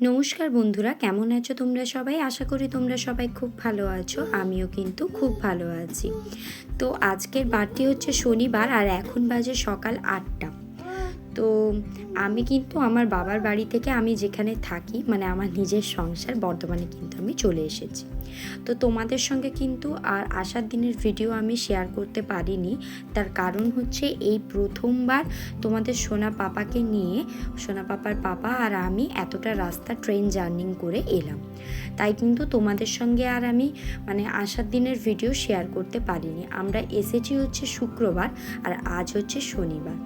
নমস্কার বন্ধুরা, কেমন আছো তোমরা সবাই? আশা করি তোমরা সবাই খুব ভালো আছো, আমিও কিন্তু খুব ভালো আছি। তো আজকের বারটি হচ্ছে শনিবার আর এখন বাজে সকাল আটটা। তো আমি কিন্তু আমার বাবার বাড়ি থেকে আমি যেখানে থাকি মানে আমার নিজের সংসার বর্ধমানে কিন্তু আমি চলে এসেছি। তো তোমাদের সঙ্গে কিন্তু আর আসার দিনের ভিডিও আমি শেয়ার করতে পারিনি। তার কারণ হচ্ছে এই প্রথমবার তোমাদের সোনা পাপাকে নিয়ে, সোনা পাপার পাপা আর আমি এতটা রাস্তা ট্রেন জার্নিং করে এলাম। তাই কিন্তু তোমাদের সঙ্গে আর আমি মানে আসার দিনের ভিডিও শেয়ার করতে পারিনি। আমরা এসেছি হচ্ছে শুক্রবার আর আজ হচ্ছে শনিবার।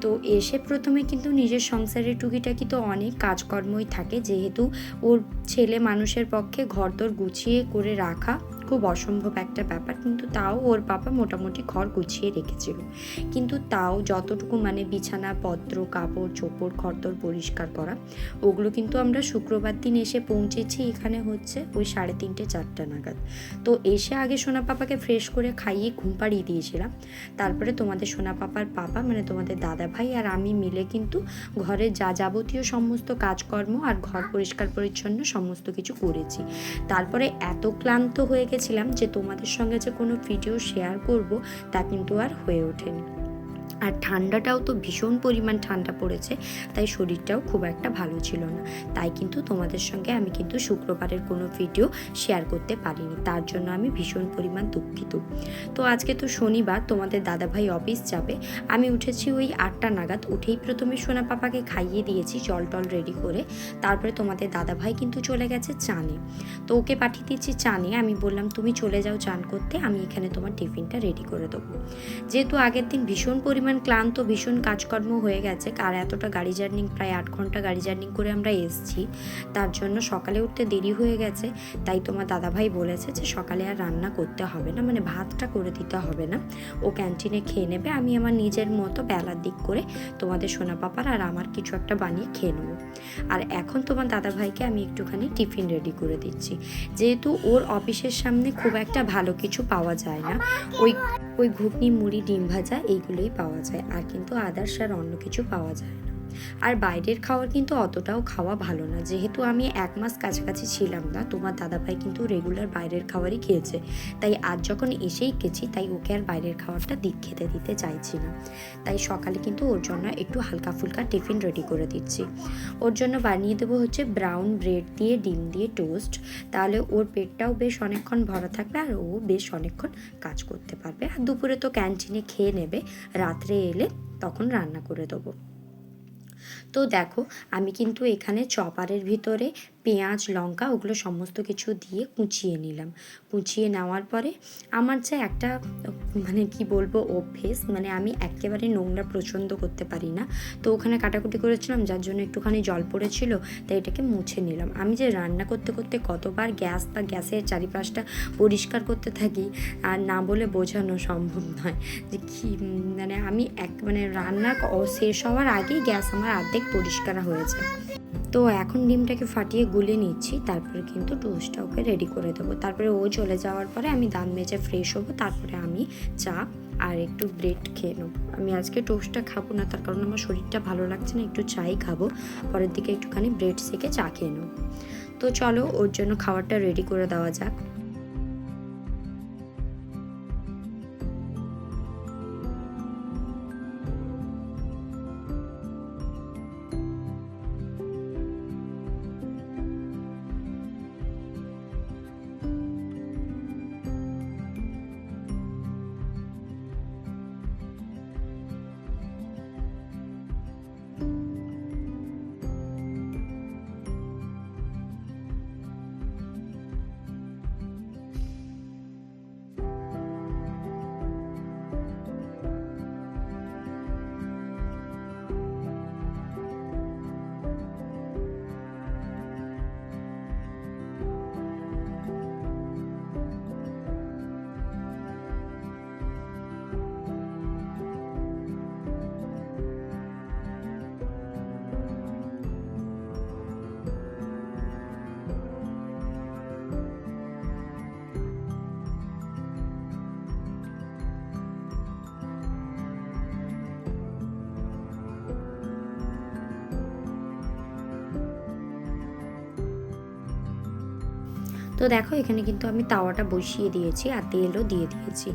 তো এসে প্রথমে কিন্তু নিজের সংসারের টুকিটাকি তো অনেক কাজকর্মই থাকে, যেহেতু ওর ছেলে মানুষের পক্ষে ঘরদোর গুছিয়ে করে রাখা। খুব অসম্ভব একটা ব্যাপার। কিন্তু তাও ওর বাবা মোটামুটি ঘর গুছিয়ে রেখেছিল। কিন্তু তাও যতটুকু মানে বিছানা, পত্র, কাপড়, চোপড় খরদর পরিষ্কার করা, ওগুলো কিন্তু আমরা শুক্রবার দিন এসে পৌঁছেছি। এখানে হচ্ছে ওই সাড়ে তিনটে, চারটা নাগাদ। তো এসে আগে সোনা পাপাকে ফ্রেশ করে খাইয়ে ঘুম পাড়িয়ে দিয়েছিলাম। তারপরে তোমাদের সোনা পাপার পাপা মানে তোমাদের দাদা ভাই আর আমি মিলে কিন্তু ঘরের যা যাবতীয় সমস্ত কাজকর্ম আর ঘর পরিষ্কার পরিচ্ছন্ন সমস্ত কিছু করেছি। তারপরে এত ক্লান্ত হয়ে গেছিলাম যে তোমাদের সঙ্গে যে কোনো ভিডিও শেয়ার করব তা কিন্তু আর হয়ে ওঠেনি। আর ঠান্ডাটাও তো ভীষণ পরিমাণ ঠান্ডা পড়েছে, তাই শরীরটাও খুব একটা ভালো ছিল না। তাই কিন্তু তোমাদের সঙ্গে আমি কিন্তু শুক্রবারের কোনো ভিডিও শেয়ার করতে পারিনি, তার জন্য আমি ভীষণ পরিমাণ দুঃখিত। তো আজকে তো শনিবার, তোমাদের দাদাভাই অফিস যাবে। আমি উঠেছি ওই আটটা নাগাদ, উঠেই প্রথমে সোনা পাপাকে খাইয়ে দিয়েছি, জল টল রেডি করে। তারপরে তোমাদের দাদাভাই কিন্তু চলে গেছে চানে। তো ওকে পাঠিয়ে দিচ্ছি চানে, আমি বললাম, তুমি চলে যাও চান করতে, আমি এখানে তোমার টিফিনটা রেডি করে দেবো। যেহেতু আগের দিন ভীষণ পরিমাণ ক্লান্ত, ভীষণ কাজকর্ম হয়ে গেছে। আর এতটা গাড়ি জার্নিং, প্রায় আট ঘণ্টা গাড়ি জার্নিং করে আমরা এসছি। তার জন্য সকালে উঠতে দেরি হয়ে গেছে। তাই তোমার দাদাভাই বলেছে যে সকালে আর রান্না করতে হবে না মানে ভাতটা করে দিতে হবে না। ও ক্যান্টিনে খেয়ে নেবে, আমি আমার নিজের মতো বেলার দিক করে তোমাদের সোনা পাপার আর আমার কিছু একটা বানিয়ে খেয়ে নেব। আর এখন তোমার দাদাভাইকে আমি একটুখানি টিফিন রেডি করে দিচ্ছি। যেহেতু ওর অফিসের সামনে খুব একটা ভালো কিছু পাওয়া যায় না, ওই ওই ঘুগনি, মুড়ি, ডিম ভাজা এইগুলোই পাওয়া যায়। আর কিন্তু আদার্স আর অন্য কিছু পাওয়া যায় আর বাইরের খাবার কিন্তু অতটাও খাওয়া ভালো না। যেহেতু আমি এক মাস কাছাকাছি ছিলাম না, তোমার দাদাভাই কিন্তু রেগুলার বাইরের খাবারই খেয়েছে। তাই আজ যখন এসেই গেছি, তাই ওকে আর বাইরের খাবারটা দিক খেতে দিতে চাইছি না। তাই সকালে কিন্তু ওর জন্য একটু হালকা ফুলকা টিফিন রেডি করে দিচ্ছি। ওর জন্য বানিয়ে দেবো হচ্ছে ব্রাউন ব্রেড দিয়ে, ডিম দিয়ে টোস্ট তাহলে ওর পেটটাও বেশ অনেকক্ষণ ভরা থাকবে আর ও বেশ অনেকক্ষণ কাজ করতে পারবে। আর দুপুরে তো ক্যান্টিনে খেয়ে নেবে। রাত্রে এলে তখন রান্না করে দেবো। তো দেখো আমি কিন্তু এখানে চপারের ভিতরে পেঁয়াজ, লঙ্কা ওগুলো সমস্ত কিছু দিয়ে কুচিয়ে নিলাম। কুচিয়ে নেওয়ার পরে আমার যে একটা মানে কি বলব, অভ্যেস মানে আমি একেবারে নোংরা প্রচণ্ড করতে পারি না। তো ওখানে কাটাকুটি করেছিলাম, যার জন্য একটুখানি জল পড়েছিল, তাই এটাকে মুছে নিলাম। আমি যে রান্না করতে করতে কতবার গ্যাস বা গ্যাসের চারিপাশটা পরিষ্কার করতে থাকি, আর না বলে বোঝানো সম্ভব নয়। যে কি মানে আমি এক মানে রান্না শেষ হওয়ার আগেই গ্যাস আমার অর্ধেক পরিষ্কার হয়েছে তো এখন ডিমটাকে ফাটিয়ে গুলে নিচ্ছি, তারপরে কিন্তু টোস্টটা ওকে রেডি করে দেবো। তারপরে ও চলে যাওয়ার পরে আমি দাম মেজে ফ্রেশ হব, তারপরে আমি চা আর একটু ব্রেড খেয়ে নেব। আমি আজকে টোস্টটা খাব না, তার কারণ আমার শরীরটা ভালো লাগছে না, একটু চাই খাব। পরের দিকে একটুখানি ব্রেড সেকে চা খেয়ে নেব। তো চলো, ওর জন্য খাবারটা রেডি করে দেওয়া যাক। তো দেখো, এখানে কিন্তু আমি তাওয়াটা বসিয়ে দিয়েছি আর তেলও দিয়ে দিয়েছি।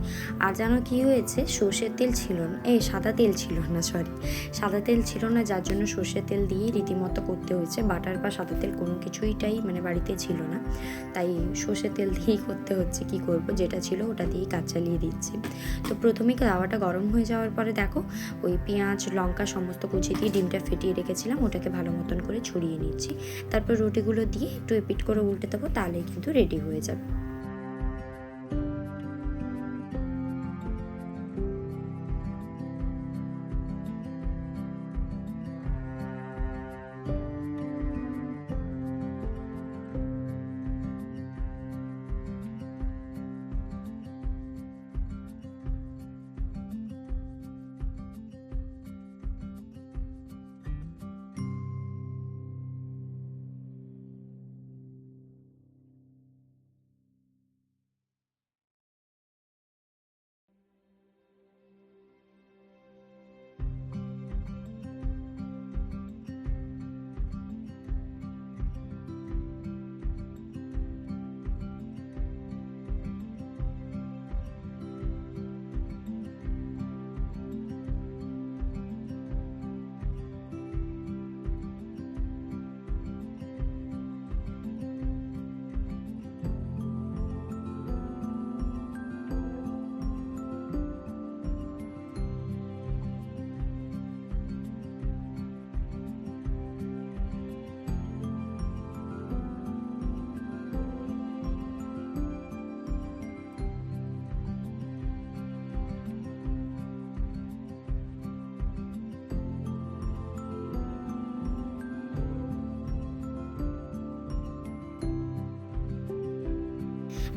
আর জানো কি হয়েছে? সর্ষের তেল ছিল না। এই সাদা তেল ছিল না সরি সাদা তেল ছিল না, যার জন্য সর্ষের তেল দিয়েই রীতিমতো করতে হয়েছে। বাটার বা সাদা তেল কোনো কিছুইটাই মানে বাড়িতে ছিল না। তাই সর্ষের তেল দিয়েই করতে হচ্ছে, কি করব? যেটা ছিল ওটা দিয়েই কাজ চালিয়ে দিচ্ছি। তো প্রথমেই তাওয়াটা গরম হয়ে যাওয়ার পরে দেখো, ওই পেঁয়াজ, লঙ্কা সমস্ত কুচি দিয়ে ডিমটা ফেটিয়ে রেখেছিলাম। ওটাকে ভালো মতন করে ছড়িয়ে নিচ্ছি। তারপর রুটিগুলো দিয়ে একটু এপিট করে উল্টে দেবো, তাহলেই কিন্তু রেডি হয়ে যাবে।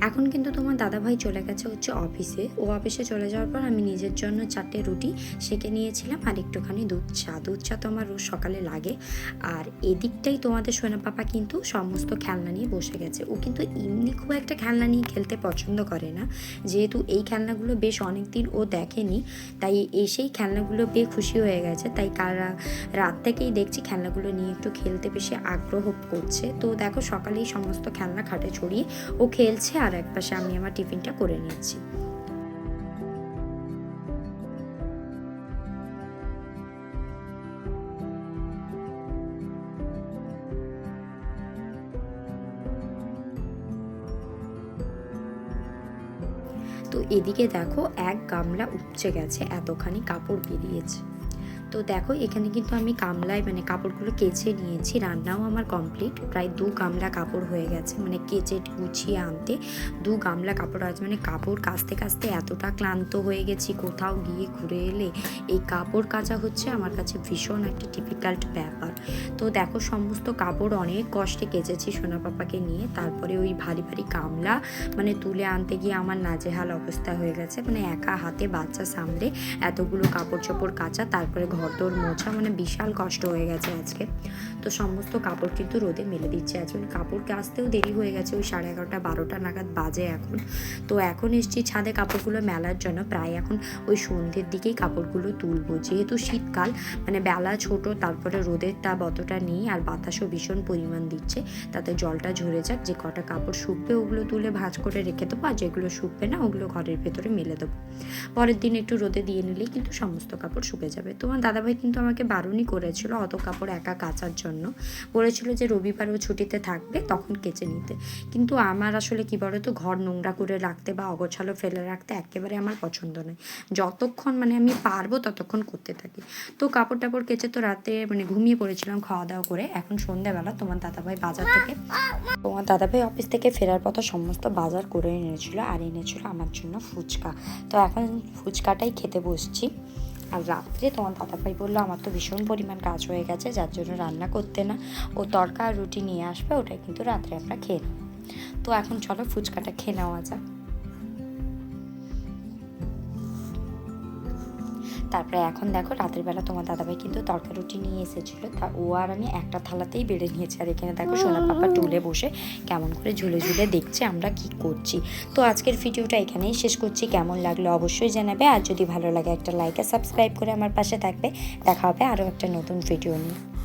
এখন কিন্তু তোমার দাদাভাই চলে গেছে হচ্ছে অফিসে। ও অফিসে চলে যাওয়ার পর আমি নিজের জন্য চারটে রুটি সেকে নিয়েছিলাম আর একটুখানি দুধ চা। দুধ চা তো আমার রোজ সকালে লাগে। আর এদিকটাই তোমাদের সোনা পাপা কিন্তু সমস্ত খেলনা নিয়ে বসে গেছে। ও কিন্তু এমনি খুব একটা খেলনা নিয়ে খেলতে পছন্দ করে না। যেহেতু এই খেলনাগুলো বেশ অনেক দিন ও দেখেনি, তাই এসেই খেলনাগুলো পেয়ে খুশি হয়ে গেছে। তাই কাল রাত থেকেই দেখছি খেলনাগুলো নিয়ে একটু খেলতে বেশি আগ্রহ করছে। তো দেখো সকালেই সমস্ত খেলনা খাটে ছড়িয়ে ও খেলছে আর এক পাশে আমি আমার টিফিনটা করে নিচ্ছি তো এদিকে দেখো এক গামলা উপচে গেছে, এতখানি কাপড় বেরিয়েছে। তো দেখো, এখানে কিন্তু আমি গামলায় মানে কাপড়গুলো কেচে নিয়েছি। রান্নাও আমার কমপ্লিট প্রায় দু গামলা কাপড় হয়ে গেছে মানে কেচে গুছিয়ে আনতে। দু গামলা কাপড় আছে মানে কাপড় কাচতে কাচতে এতটা ক্লান্ত হয়ে গেছি, কোথাও গিয়ে ঘুরে এলে এই কাপড় কাচা হচ্ছে আমার কাছে ভীষণ একটা ডিফিকাল্ট ব্যাপার। তো দেখো, সমস্ত কাপড় অনেক কষ্টে কেচেছি সোনা পাপাকে নিয়ে। তারপরে ওই ভারী ভারী গামলা মানে তুলে আনতে গিয়ে আমার নাজেহাল অবস্থা হয়ে গেছে। মানে একা হাতে বাচ্চা সামলে এতগুলো কাপড় চোপড় কাচা, তারপরে ঘরদোর মোছা মানে বিশাল কষ্ট হয়ে গেছে আজকে। তো সমস্ত কাপড় কিন্তু রোদে মেলে দিচ্ছে। আজকে কাপড় কাচতেও দেরি হয়ে গেছে, ওই সাড়ে এগারোটা, বারোটা নাগাদ বাজে এখন। তো এখন এসছি ছাদে কাপড়গুলো মেলার জন্য। প্রায় এখন ওই সন্ধ্যের দিকেই কাপড়গুলো তুলবো। যেহেতু শীতকাল মানে বেলা ছোট, তারপরে রোদের তাপ অতটা নেই আর বাতাসও ভীষণ পরিমাণ দিচ্ছে। তাতে জলটা ঝরে যাক, যে কটা কাপড় শুকবে ওগুলো তুলে ভাঁজ করে রেখে দেবো, আর যেগুলো শুকবে না, ওগুলো ঘরের ভেতরে মেলে দেবো। পরের দিন একটু রোদে দিয়ে নিলেই কিন্তু সমস্ত কাপড় শুকে যাবে। তোমার দাদাভাই কিন্তু আমাকে বারণই করেছিল অত কাপড় একা কাচার জন্য। বলেছিল যে রবিবার ও ছুটিতে থাকবে, তখন কেচে নিতে। কিন্তু আমার আসলে কি বলো তো ঘর নোংরা করে রাখতে বা অগোছালো ফেলে রাখতে একেবারে আমার পছন্দ নয়। যতক্ষণ মানে আমি পারব ততক্ষণ করতে থাকি। তো কাপড় টাপড় কেচে তো রাতে মানে ঘুমিয়ে পড়েছিলাম খাওয়া দাওয়া করে। এখন সন্ধ্যাবেলা তোমার দাদাভাই বাজার থেকে তোমার দাদাভাই অফিস থেকে ফেরার পথে সমস্ত বাজার করে এনেছিল আর এনেছিল আমার জন্য ফুচকা। তো এখন ফুচকাটাই খেতে বসছি। আর রাত্রে তোমার দাদাভাই বলল আমার তো ভীষণ পরিমাণ কাজ হয়ে গেছে, যার জন্য রান্না করতে না। ও তরকা আর রুটি নিয়ে আসবে ওটা কিন্তু রাত্রে আমরা খেয়ে তো এখন চলো ফুচকাটা খেয়ে নেওয়া যাক। তারপরে এখন দেখো রাতের বেলা তোমার দাদাভাই কিন্তু তরকারি রুটি নিয়ে এসেছিল। তা ও আর আমি একটা থালাতেই বেড়ে নিয়েছি। আর এখানে দেখো সোনা পাপা টুলে বসে কেমন করে ঝুলে ঝুলে দেখছে আমরা কি করছি। তো আজকের ভিডিওটা এখানেই শেষ করছি। কেমন লাগল অবশ্যই জানাবে। আর যদি ভালো লাগে একটা লাইক আর সাবস্ক্রাইব করে আমার পাশে থাকবে। দেখা হবে আরও একটা নতুন ভিডিও নিয়ে।